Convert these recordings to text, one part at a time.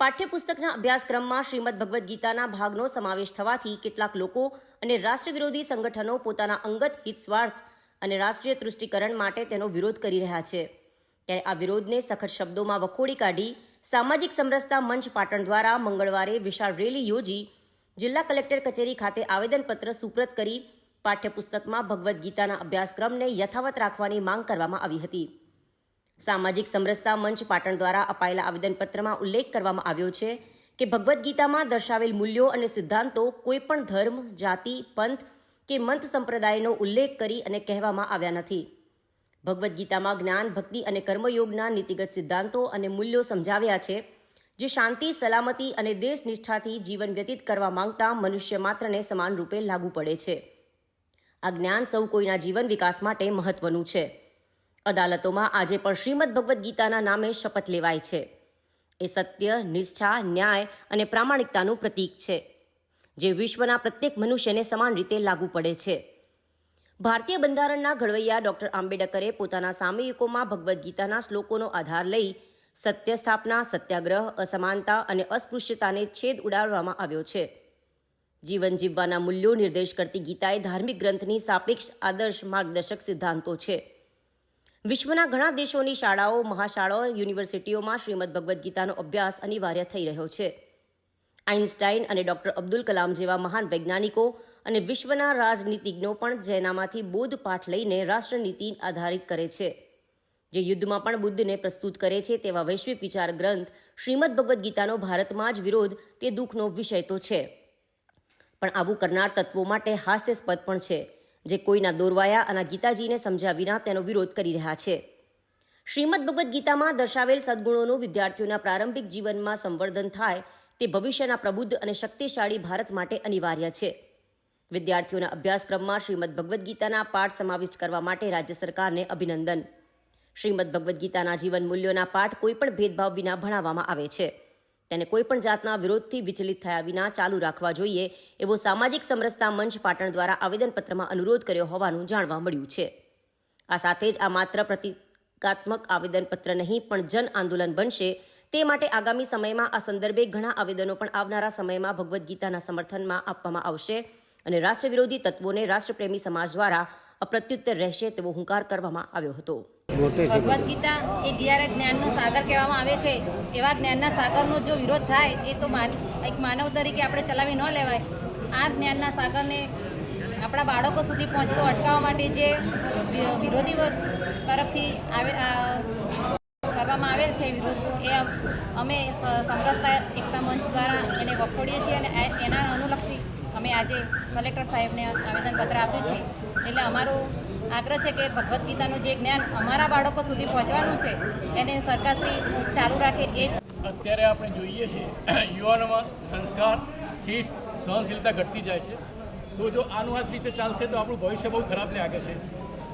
પાઠ્યપુસ્તકના અભ્યાસક્રમમાં શ્રીમદ ભગવદ્ ગીતાના ભાગનો સમાવેશ થવાથી કેટલાક લોકો અને રાષ્ટ્ર વિરોધી સંગઠનો પોતાના અંગત હિત સ્વાર્થ અને રાષ્ટ્રીય તૃષ્ટિકરણ માટે તેનો વિરોધ કરી રહ્યા છે. ત્યારે આ વિરોધને સખત શબ્દોમાં વખોડી કાઢી સામાજિક સમરસતા મંચ પાટણ દ્વારા મંગળવારે વિશાળ રેલી યોજી જિલ્લા કલેક્ટર કચેરી ખાતે આવેદનપત્ર સુપ્રત કરી પાઠ્યપુસ્તકમાં ભગવદ્ ગીતાના અભ્યાસક્રમને યથાવત રાખવાની માંગ કરવામાં આવી હતી. સામાજિક સમરસતા મંચ પાટણ દ્વારા અપાયેલા આવેદનપત્રમાં ઉલ્લેખ કરવામાં આવ્યો છે કે ભગવદ્ ગીતામાં દર્શાવેલ મૂલ્યો અને સિદ્ધાંતો કોઈપણ ધર્મ, જાતિ, પંથ કે મંત સંપ્રદાયનો ઉલ્લેખ કરી અને કહેવામાં આવ્યા નથી. ભગવદ્ ગીતામાં જ્ઞાન, ભક્તિ અને કર્મયોગના નીતિગત સિદ્ધાંતો અને મૂલ્યો સમજાવ્યા છે, જે શાંતિ, સલામતી અને દેશ નિષ્ઠાથી જીવન વ્યતીત કરવા માંગતા મનુષ્ય માત્રને સમાન રૂપે લાગુ પડે છે. આ જ્ઞાન સૌ કોઈના જીવન વિકાસ માટે મહત્વનું છે. અદાલતોમાં આજે પણ શ્રીમદ ભગવદ્ ગીતાના નામે શપથ લેવાય છે. એ સત્ય, નિષ્ઠા, ન્યાય અને પ્રામાણિકતાનું પ્રતીક છે, જે વિશ્વના પ્રત્યેક મનુષ્યને સમાન રીતે લાગુ પડે છે. ભારતીય બંધારણના ઘડવૈયા ડોક્ટર આંબેડકરે પોતાના સામયિકોમાં ભગવદ્ ગીતાના શ્લોકોનો આધાર લઈ સત્ય સ્થાપના સત્યાગ્રહ, અસમાનતા અને અસ્પૃશ્યતાને છેદ ઉડાડવામાં આવ્યો છે. જીવન જીવવાના મૂલ્યો નિર્દેશ કરતી ગીતાએ ધાર્મિક ગ્રંથની સાપેક્ષ આદર્શ માર્ગદર્શક સિદ્ધાંતો છે. વિશ્વના ઘણા દેશોની શાળાઓ, મહાશાળાઓ, યુનિવર્સિટીઓમાં શ્રીમદ ભગવદ્ ગીતાનો અભ્યાસ અનિવાર્ય થઈ રહ્યો છે. આઇન્સ્ટાઇન અને ડોક્ટર અબ્દુલ કલામ જેવા મહાન વૈજ્ઞાનિકો અને વિશ્વના રાજનીતિજ્ઞો પણ જેનામાંથી બોધપાઠ લઈને રાષ્ટ્રનીતિ આધારિત કરે છે. જે યુદ્ધમાં પણ બુદ્ધને પ્રસ્તુત કરે છે તેવા વૈશ્વિક વિચાર ગ્રંથ શ્રીમદ ભગવદ્ ગીતાનો ભારતમાં જ વિરોધ તે દુઃખનો વિષય તો છે. પણ આવું કરનાર તત્વો માટે હાસ્યાસ્પદ પણ છે. જે કોઈના દોરવાયા અને ગીતાજીને સમજ્યા વિના તેનો વિરોધ કરી રહ્યા છે. શ્રીમદ ભગવદ્ ગીતામાં દર્શાવેલ સદગુણોનું વિદ્યાર્થીઓના પ્રારંભિક જીવનમાં સંવર્ધન થાય તે ભવિષ્યના પ્રબુદ્ધ અને શક્તિશાળી ભારત માટે અનિવાર્ય છે. વિદ્યાર્થીઓના અભ્યાસક્રમમાં શ્રીમદ ભગવદ્ ગીતાના પાઠ સમાવિષ્ટ કરવા માટે રાજ્ય સરકારને અભિનંદન. શ્રીમદ ભગવદ્ ગીતાના જીવન મૂલ્યોના પાઠ કોઈપણ ભેદભાવ વિના ભણાવવામાં આવે છે. તેને કોઈપણ જાતના વિરોધથી વિચલિત થયા વિના ચાલુ રાખવા જોઈએ એવો સામાજિક સમરસતા મંચ પાટણ દ્વારા આવેદનપત્રમાં અનુરોધ કર્યો હોવાનું જાણવા મળ્યું છે. આ સાથે જ આ માત્ર પ્રતિકાત્મક આવેદનપત્ર નહીં, પણ જન આંદોલન બનશે. તે માટે આગામી સમયમાં આ સંદર્ભે ઘણા આવેદનો પણ આવનારા સમયમાં ભગવદ્ ગીતાના સમર્થનમાં આપવામાં આવશે અને રાષ્ટ્ર વિરોધી તત્વોને રાષ્ટ્રપ્રેમી સમાજ દ્વારા અપ્રત્યુત્તર રહેશે તેવો હુંકાર કરવામાં આવ્યો હતો. ભગવદ્ ગીતા એ જ્યારે જ્ઞાનનો સાગર કહેવામાં આવે છે. એવા જ્ઞાનના સાગરનો જો વિરોધ થાય, એ તો એક માનવ તરીકે આપણે ચલાવી ન લેવાય. આ જ્ઞાનના સાગરને આપણા બાળકો સુધી પહોંચતો અટકાવવા માટે જે વિરોધી તરફથી આવે કરવામાં આવેલ છે વિરોધ, એ અમે સમરસતા એકતા મંચ દ્વારા એને વખોડીએ છીએ અને એના અનુલક્ષી અમે આજે કલેક્ટર સાહેબને આવેદનપત્ર આપ્યું છે. એટલે અમારો આગ્રહ છે કે ભગવદ્ ગીતાનું જે જ્ઞાન અમારા બાળકો સુધી પહોંચવાનું છે, એને સરકારશ્રી ચાલુ રાખે એ જ અત્યારે આપણે જોઈએ છીએ, યુવાનોમાં સંસ્કાર, શિસ્ત, સહનશીલતા ઘટતી જાય છે. તો જો આનું આ રીતે ચાલશે તો આપણું ભવિષ્ય બહુ ખરાબ લાગે છે.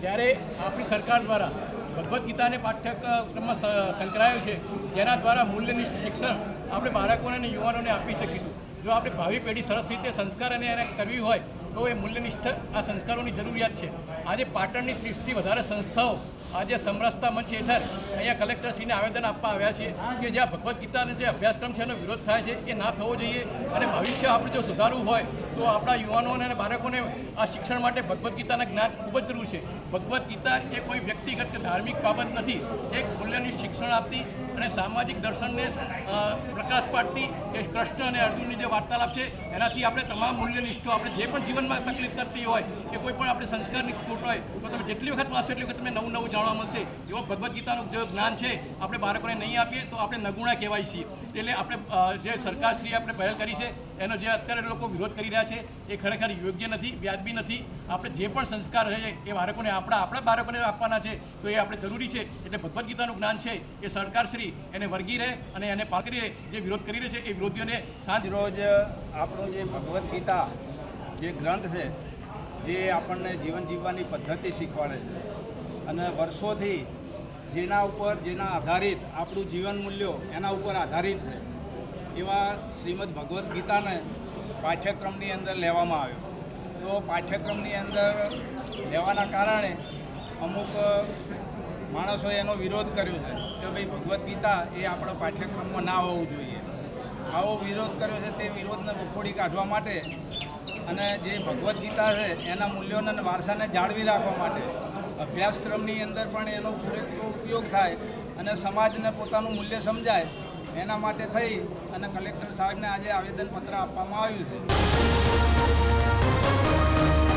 ત્યારે આપણી સરકાર દ્વારા ભગવદ્ ગીતાને પાઠ્યક્રમમાં સંકળાયો છે, જેના દ્વારા મૂલ્યની શિક્ષણ આપણે બાળકોને અને યુવાનોને આપી શકીશું. જો આપણે ભાવિ પેઢી સરસ રીતે સંસ્કાર અને એને કરવી હોય તો એ મૂલ્યનિષ્ઠ આ સંસ્કારોની જરૂરિયાત છે. આજે પાટણની ત્રીસથી વધારે સંસ્થાઓ આજે સમરસતા મંચ હેઠળ અહીંયા કલેક્ટરશ્રીને આવેદન આપવા આવ્યા છે કે જ્યાં ભગવદ્ ગીતાનો જે અભ્યાસક્રમ છે એનો વિરોધ થાય છે એ ના થવો જોઈએ અને ભવિષ્ય આપણે જો સુધારવું હોય તો આપણા યુવાનોને અને બાળકોને આ શિક્ષણ માટે ભગવદ્ ગીતાના જ્ઞાન ખૂબ જ જરૂર છે. ભગવદ્ ગીતા એ કોઈ વ્યક્તિગત કે ધાર્મિક બાબત નથી. એક મૂલ્યની શિક્ષણ આપતી અને સામાજિક દર્શનને પ્રકાશ પાડતી એ કૃષ્ણ અને અર્જુનની જે વાર્તાલાપ છે એનાથી આપણે તમામ મૂલ્યનિષ્ઠો આપણે જે પણ જીવનમાં તકલીફ કરતી હોય કે કોઈ પણ આપણે સંસ્કારની ખોટ હોય તો તમે જેટલી વખત વાંચો એટલી વખત તમે નવું નવું જાણવા મળશે. એવો ભગવદ્ ગીતાનું જે જ્ઞાન છે, આપણે બાળકોને નહીં આપીએ તો આપણે નગુણા કહેવાય છીએ. એટલે આપણે જે સરકારશ્રીએ આપણે પહેલ કરી છે, એનો જે અત્યારે લોકો વિરોધ કરી રહ્યા છે, એ ખરેખર યોગ્ય નથી, વ્યાજબી નથી. આપણે જે પણ સંસ્કાર છે, એ બાળકોને આપણા આપણા બાળકોને આપવાના છે, તો એ આપણે જરૂરી છે. એટલે ભગવદ્ ગીતાનું જ્ઞાન છે, એ સરકારશ્રી એને વર્ગી રહે અને એને પાકરી રહે, જે વિરોધ કરી રહી છે, એ વિરોધીઓને શાંત રોજ આપણો જે ભગવદ્ ગીતા જે ગ્રંથ છે, જે આપણને જીવન જીવવાની પદ્ધતિ શીખવાડે છે. અને વર્ષોથી જેના ઉપર, જેના આધારિત આપણું જીવન મૂલ્યો એના ઉપર આધારિત છે, એવા શ્રીમદ ભગવદ્ ગીતાને પાઠ્યક્રમની અંદર લેવામાં આવ્યો. તો પાઠ્યક્રમની અંદર લેવાના કારણે અમુક માણસોએ એનો વિરોધ કર્યો છે કે ભાઈ ભગવદ્ ગીતા એ આપણા પાઠ્યક્રમમાં ના હોવું જોઈએ. આવો વિરોધ કર્યો છે તે વિરોધને વખોડી કાઢવા માટે અને જે ભગવદ્ ગીતા છે એના મૂલ્યોને વારસાને જાળવી રાખવા માટે અભ્યાસક્રમની અંદર પણ એનો પૂરેપૂરો ઉપયોગ થાય અને સમાજને પોતાનું મૂલ્ય સમજાય, એના માટે થઈ અને કલેક્ટર સાહેબને આજે આવેદનપત્ર આપવામાં આવ્યું છે.